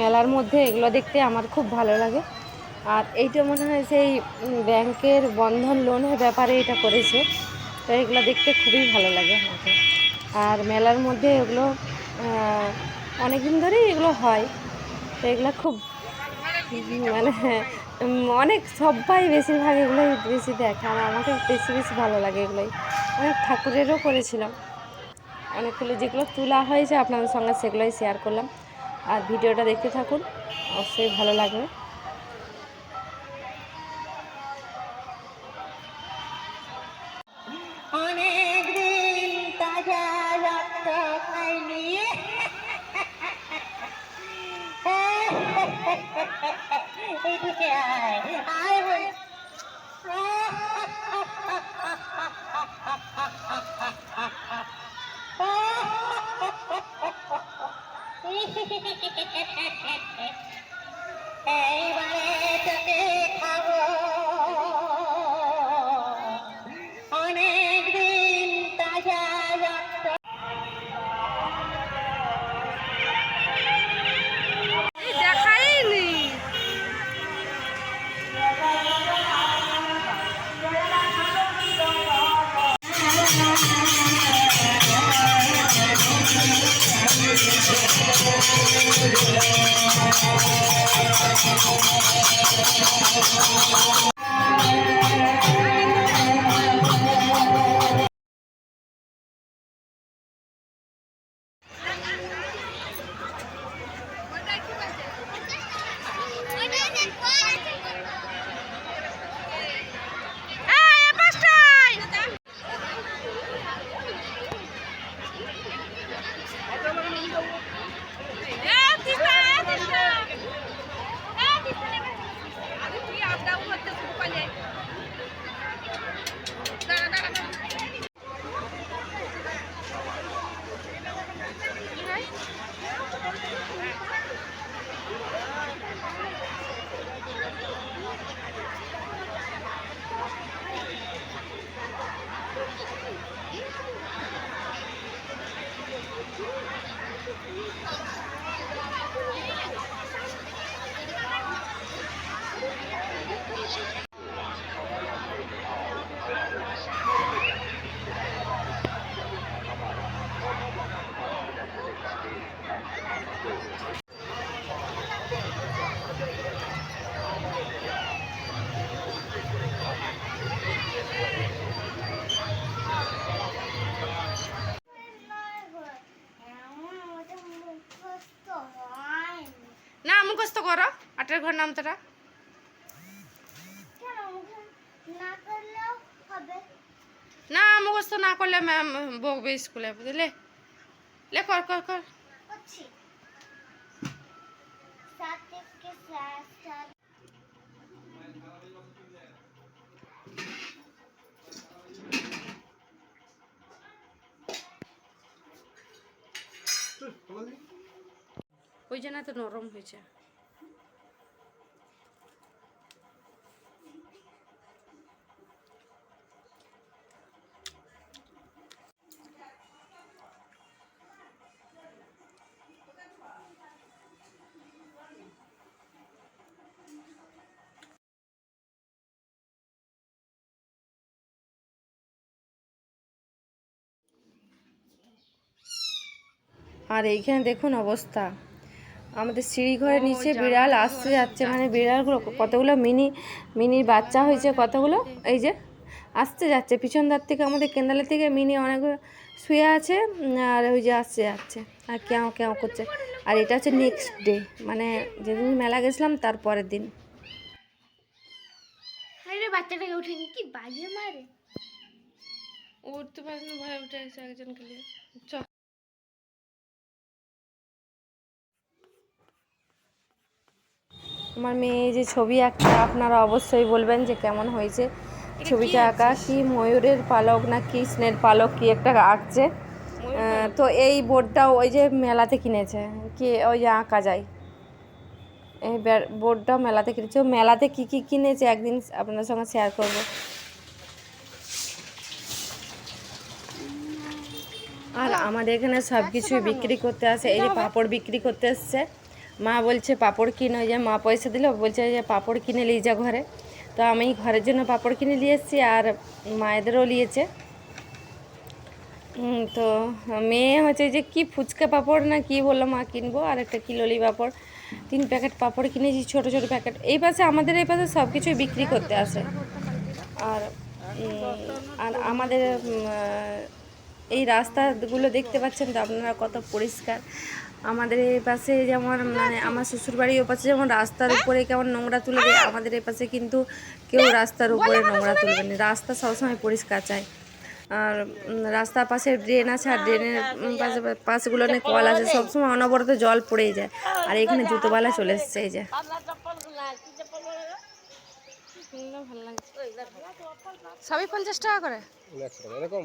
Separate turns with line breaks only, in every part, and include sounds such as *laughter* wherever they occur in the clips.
মেলার মধ্যে এগুলো দেখতে আমার খুব ভালো লাগে। আর এইটা মনে হয় সেই ব্যাংকের বন্ধন লোনের ব্যাপারে এটা করেছে। তো এগুলো দেখতে খুবই ভালো লাগে আমাকে। আর মেলার মধ্যে এগুলো অনেক দিন ধরেই এগুলো হয়। তো এগুলো খুব মানে অনেক, সবাই বেশিরভাগ এগুলোই বেশি দেখে। আর আমাকে বেশি বেশি ভালো লাগে এগুলোই। অনেক ঠাকুরেরও করেছিলাম। অনেকগুলো যেগুলো তোলা হয়েছে আপনাদের সঙ্গে সেগুলোই শেয়ার করলাম। আর ভিডিওটা দেখতে থাকুন। অবশ্যই ভালো লাগবে।
অনেক দিন তাজা রক্ত খাইনি। এদিকে আয় আয়
না মুখস্থ করো। আটের ঘর নামতাটা না মুখস্থ না করলে ম্যাম বকবে স্কুলে বুঝলে? লে কর কর কর। ওই জন্য তো নরম হয়েছে।
আর এইখানে দেখুন অবস্থা। আমাদের সিঁড়িঘরের নিচে বিড়াল আসতে যাচ্ছে। মানে বিড়ালগুলো কতগুলো মিনি মিনি বাচ্চা হয়েছে কতগুলো? এই যে আসতে যাচ্ছে। পিছন ধার থেকে আমাদের কেন্দালের থেকে মিনি অনেকগুলো শুয়ে আছে আর ওই যে আসতে যাচ্ছে। আর কেউ কেউ করছে। আর এটা হচ্ছে নেক্সট ডে মানে যেদিন মেলা গেছিলাম তার পরের দিন।
আরে বাচ্চাটাকে উঠেনি কি বাজে মারে?
উঠতে পারে না ভয় উঠে আছে একজনকে নিয়ে চ
আমার মেয়ে যে ছবি আঁকতে আপনারা অবশ্যই বলবেন যে কেমন হয়েছে ছবিটা আঁকা? কি ময়ূরের পালক না কৃষ্ণের পালক কি একটা আঁকছে? তো এই বোর্ডটাও ওই যে মেলাতে কিনেছে কি ওই যে আঁকা যায়। এই বে- বোর্ডটাও মেলাতে কিনেছে। মেলাতে কি কি কিনেছে একদিন আপনার সঙ্গে শেয়ার করব। আর আমাদের এখানে সব কিছুই বিক্রি করতে আসে এই যে পাঁপড় বিক্রি করতে এসছে। মা বলছে, পাঁপড় কিনে। ওই যে মা পয়সা দিল, বলছে যে পাঁপড় কিনে নিয়ে যা ঘরে। তো আমি ঘরের জন্য পাঁপড় কিনে নিয়ে এসেছি আর মায়েদেরও নিয়েছে। তো মেয়ে হচ্ছে যে, কি ফুচকা পাঁপড় না কি বলল মা, কিনবো আর একটা কিলোলি পাঁপড়? তিন প্যাকেট পাঁপড় কিনেছি ছোট ছোট প্যাকেট। এই পাশে আমাদের, এই পাশে সব কিছুই বিক্রি করতে আসে। আর আর আমাদের এই রাস্তাগুলো দেখতে পাচ্ছেন তো আপনারা কত পরিষ্কার। আমাদের এই পাশে যেমন মানে আমার শ্বশুরবাড়ির ওপাশে যেমন রাস্তার উপরে কেমন নোংরা তুলে দেয় আমাদের এই পাশে কিন্তু কেউ রাস্তার উপরে নোংরা তুলবে না। রাস্তা সবসময় পরিষ্কার চায় আর রাস্তার পাশে ড্রেন আছে আর ড্রেনের পাশে পাশগুলো অনেক কল আছে সবসময় অনবরত জল পড়েই যায়। আর এখানে জুতোবালা চলে এসছে এই যে।
সবই পঞ্চাশ টাকা করে?
এরকম?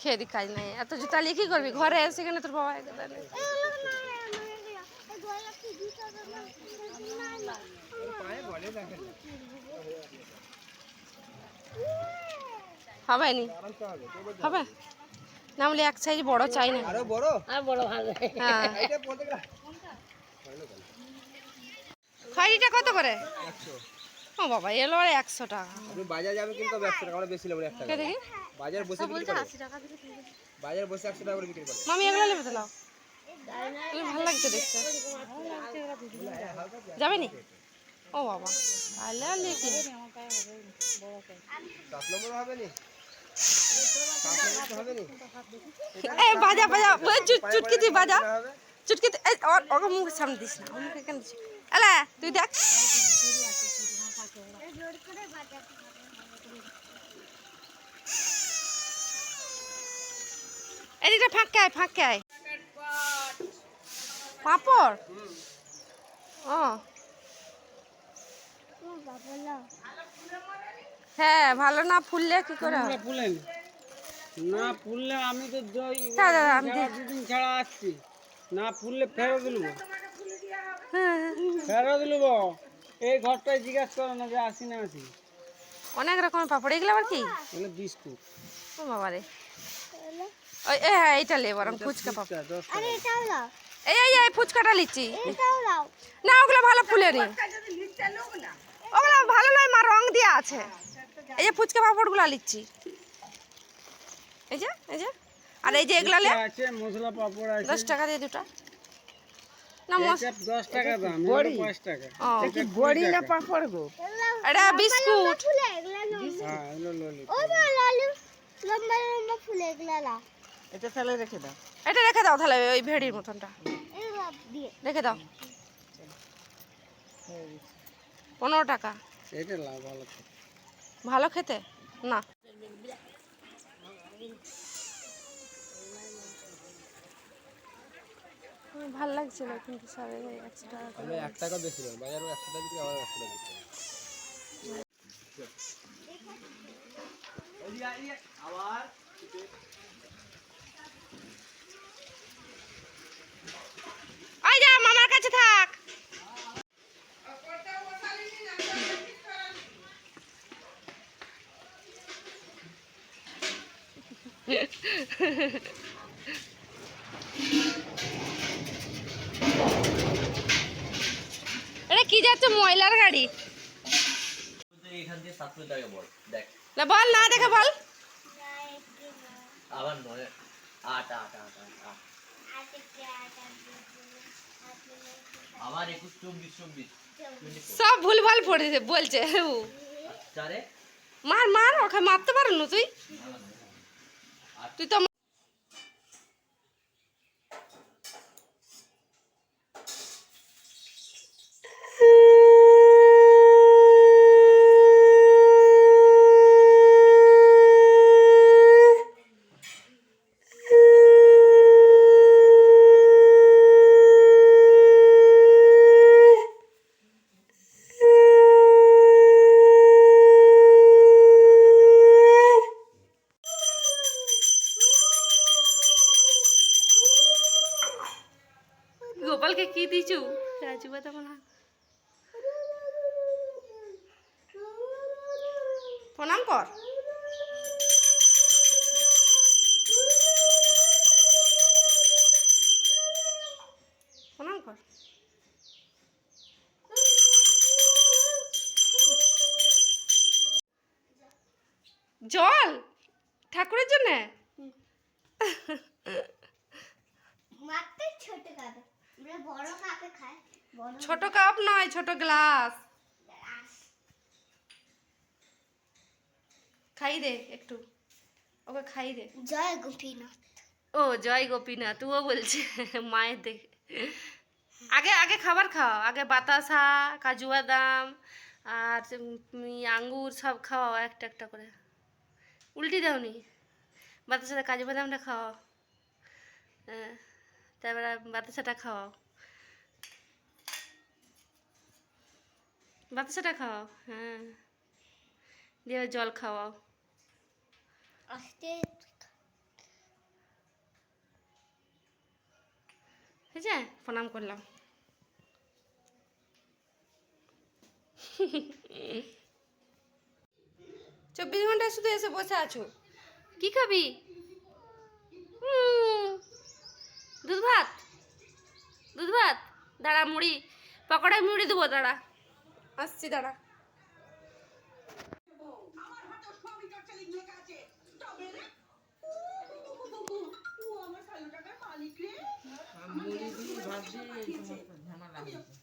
খেয়ে দি কাজ নাই। এত জুতা নিয়ে কি করবি? ঘরে এসে কেন তোর বাবা। হবে নি? হবে? না বলে এক সাইজ বড় চাই না।
আরও বড়?
হ্যাঁ। খয়রিটা কত করে? ও বাবা এলো আর একশো টাকা।
আপনি বাজার যাবেন কিন্তু একশো টাকা আমরা বেশি নেব এক টাকা
দেখি।
বাজার বসে বিক্রি করে। বাজার বসে একশো টাকা করে বিক্রি করে।
মামি এগুলো নেবে তো এগুলো ভালো লাগছে দেখতে। যাবে। নি? ও বাবা। তাহলে আর লিখি
সাত নম্বর হবে নি? সাত নম্বর হবে নি?
এই বাজা বাজা। ওই চুট চুটকি তুই বাজা চুটকি ওর ওকে মুখের সামনে দিস না মুখে কেন দিস? এলা তুই দেখ। এদিকটা ফাঁকে আয় ফাঁকে আয়। পাপড়? ও। হ্যাঁ ভালো না ফুললে কি করে হবে?
ফুলেন না। ফুললে আমি তো দই
দাদা আমি।
দুদিন ছাড়া আসছি। না ফুললে ফেরত দিলব
হ্যাঁ,
ফেরত দিলব এই ঘরটায় জিজ্ঞাসা করো না যে আসি না আসি।
অনেক রকমের পাপড় এগুলো আবার কি?
বলে বিস্কুট।
ও বাবা রে ওই এ হ্যাঁ এইটা লে বরং ফুচকা পাপড়।
আরে এটাও দাও।
এই এই এই ফুচকাটা লিচ্ছি
এটাও দাও।
না ওগুলো ভালো ফুলেনি ওগুলো ভালো নয় মা রং দেওয়া আছে। এই যে ফুচকা পাপড়গুলো লিচ্ছি এই যে এই যে। আর এই যে এগুলো
আছে মশলা পাপড় আছে।
দশ টাকা দিয়ে দুটো। না
দশ টাকা দাম পাঁচ টাকা। বড়ি না
পাপড় গো।
এটা বিস্কুট।
লম্বা।
হ্যাঁ এগুলো ললি
ও মা লালু লম্বা লম্বা ফুলে এগুলা
এটা তাহলে রেখে দাও।
এটা রেখে দাও তাহলে ওই ভেড়ির মতনটা। রেখে দাও। পনেরো টাকা।
এটা লাভ ভালো তো।
ভালো খেতে? না। ভালো লাগছিল কিন্তু সবাই একশো টাকা করে।
আমি এক টাকা বেশি নেব বাজারে একশো টাকা বিক্রি আমার একশো টাকা
ওই যা মামার কাছে থাক এটা *laughs* কি যাচ্ছে ময়লার গাড়ি।
বল
না দেখে বল।
আবার নয় আট আট আট আট আট। আবার একুশ চব্বিশ চব্বিশ।
সব ভুলভাল পড়েছে বলছে। মার মার ওকে মারতে পারেন না তুই? তুই তো গোপালকে কি দিছু রাজু বাদা মনে হয়। প্রণাম কর প্রণাম কর জল? ঠাকুরের জন্য?
ছোট
কাপ। নয় ছোট গ্লাস। খাই দে একটু। ওকে খাই দে।
জয় গোপীনাথ।
ও জয় গোপীনাথ তুও বলছে মায়ের দেখে। আগে আগে খাবার খাও আগে বাতাসা কাজু বাদাম আর আঙ্গুর সব খাওয়াও একটা একটা করে। উল্টি দাওনি। বাতাসাটা কাজু বাদামটা খাওয়াও। হ্যাঁ তারপরে বাতাসাটা খাওয়াও। বাতাসাটা খাওয়াও হ্যাঁ। দিয়ে জল খাওয়াও।
আস্তে।
ঠিক আছে প্রণাম করলাম। চব্বিশ ঘণ্টা শুধু এসে বসে আছো? কি খাবি? দুধ ভাত। দুধ ভাত। দাঁড়া মুড়ি। পকোড়ায় মুড়ি দেবো দাঁড়া। আসছি দাঁড়া।
মুড়ি